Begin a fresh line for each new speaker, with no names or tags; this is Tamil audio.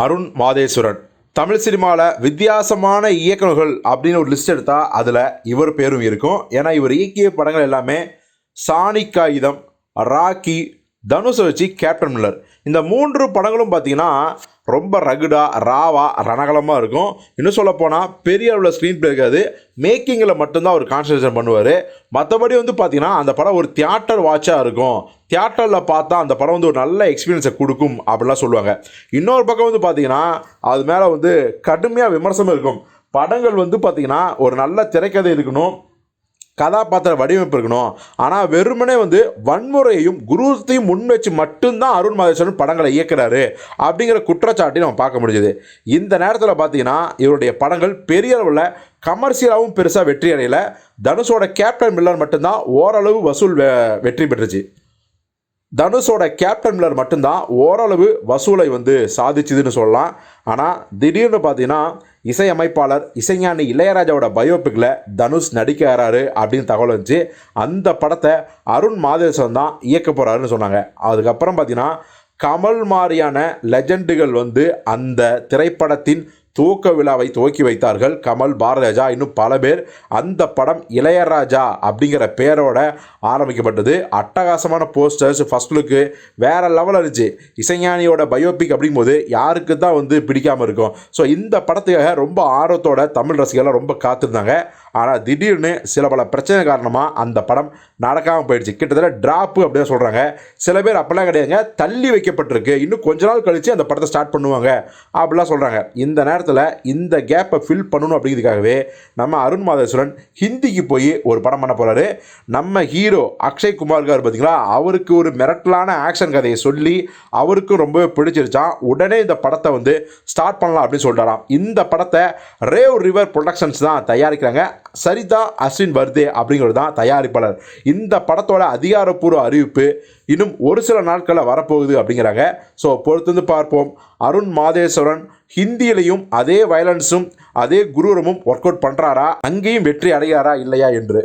அருண் மாதேஸ்வரன். தமிழ் சினிமாவில் வித்தியாசமான இயக்குனர்கள் அப்படின்னு ஒரு லிஸ்ட் எடுத்தால் அதில் இவர் பேரும் இருக்கும். ஏன்னா இவர் இயக்கிய படங்கள் எல்லாமே சாணி காகிதம் ராக்கி தனுஷை வச்சு கேப்டன் மில்லர். இந்த மூன்று படங்களும் பார்த்தீங்கன்னா ரொம்ப ரகுடா ராவா ரணகலமாக இருக்கும். இன்னும் சொல்லப்போனால் பெரிய அளவில் ஸ்க்ரீன் பிளே இருக்காது. மேக்கிங்கில் மட்டும்தான் அவர் கான்சன்ட்ரேஷன் பண்ணுவார். மற்றபடி வந்து பார்த்திங்கன்னா அந்த படம் ஒரு தியேட்டர் வாட்சாக இருக்கும். தியேட்டரில் பார்த்தா அந்த படம் வந்து ஒரு நல்ல எக்ஸ்பீரியன்ஸை கொடுக்கும் அப்படிலாம் சொல்லுவாங்க. இன்னொரு பக்கம் வந்து பார்த்தீங்கன்னா அது மேலே வந்து கடுமையாக விமர்சனம் இருக்கும். படங்கள் வந்து பார்த்திங்கன்னா ஒரு நல்ல திரைக்கதை இருக்கணும். கதாபாத்திர வடிவமைப்பு இருக்கணும். ஆனால் வெறுமனே வந்து வன்முறையையும் குருத்தையும் முன் வச்சு மட்டும்தான் அருண் மாதேஸ்வரன் படங்களை இயக்குறாரு அப்படிங்கிற குற்றச்சாட்டை நம்ம பார்க்க முடிஞ்சது. இந்த நேரத்தில் பார்த்தீங்கன்னா இவருடைய படங்கள் பெரிய அளவில் கமர்ஷியலாகவும் பெருசாக வெற்றி அடையலை. தனுஷோட கேப்டன் மில்லர் மட்டும்தான் ஓரளவு வசூல் வெ- வெற்றி பெற்றுச்சு. தனுஷோட கேப்டன் மில்லர் மட்டும்தான் ஓரளவு வசூலை வந்து சாதிச்சுதுன்னு சொல்லலாம். ஆனால் திடீர்னு பார்த்தீங்கன்னா இசையமைப்பாளர் இசைஞானி இளையராஜாவோட பயோபிக்கில் தனுஷ் நடிக்கிறாரு அப்படின்னு தகவல் வந்துச்சு. அந்த படத்தை அருண் மாதேசன் தான் இயக்க போகிறாருன்னு சொன்னாங்க. அதுக்கப்புறம் பார்த்தீங்கன்னா கமல் மாதிரியான லெஜண்டுகள் வந்து அந்த திரைப்படத்தின் துவக்க விழாவை துவக்கி வைத்தார்கள். கமல் பாரதிராஜா இன்னும் பல பேர். அந்த படம் இளையராஜா அப்படிங்கிற பேரோட ஆரம்பிக்கப்பட்டது. அட்டகாசமான போஸ்டர்ஸ் ஃபர்ஸ்ட் லுக்கு வேற லெவலில் இருந்துச்சு. இசைஞானியோட பயோபிக் அப்படிங்கும்போது யாருக்கு தான் வந்து பிடிக்காமல் இருக்கும். ஸோ இந்த படத்துக்காக ரொம்ப ஆர்வத்தோட தமிழ் ரசிகர்கள் ரொம்ப காத்திருந்தாங்க. ஆனால் திடீர்னு சில பல பிரச்சனை காரணமாக அந்த படம் நடக்காமல் போயிடுச்சு. கிட்டத்தட்ட ட்ராப்பு அப்படின்னு சொல்கிறாங்க சில பேர் அப்படிலாம் கிடையாதுங்க. தள்ளி வைக்கப்பட்டிருக்கு. இன்னும் கொஞ்ச நாள் கழித்து அந்த படத்தை ஸ்டார்ட் பண்ணுவாங்க. அப்படிலாம் சொல்கிறாங்க இந்த நேரத்தில் இந்த கேப்பை ஃபில் பண்ணணும் அப்படிங்கிறதுக்காகவே நம்ம அருண் மாதேஸ்வரன் ஹிந்திக்கு போய் ஒரு படம் பண்ண போகிறாரு நம்ம ஹீரோ அக்ஷய் குமார் கார் பார்த்தீங்களா அவருக்கு ஒரு மிரட்டலான ஆக்ஷன் கதையை சொல்லி அவருக்கும் ரொம்பவே பிடிச்சிருச்சான் உடனே இந்த படத்தை வந்து ஸ்டார்ட் பண்ணலாம் அப்படின்னு சொல்லிட்டாராம் இந்த படத்தை ரேவ் ரிவர் ப்ரொடக்ஷன்ஸ் தான் தயாரிக்கிறாங்க. சரிதா அஸ்வின் வர்தே அப்படிங்கிறது தான் தயாரிப்பாளர். இந்த படத்தோட அதிகாரப்பூர்வ அறிவிப்பு இன்னும் ஒரு சில நாட்களில் வரப்போகுது அப்படிங்கிறாங்க. ஸோ பொறுத்திருந்து பார்ப்போம். அருண் மாதேஸ்வரன் ஹிந்தியிலையும் அதே வயலன்ஸும் அதே குரூரமும் ஒர்க் அவுட் பண்ணுறாரா அங்கேயும் வெற்றி அடையாரா இல்லையா என்று.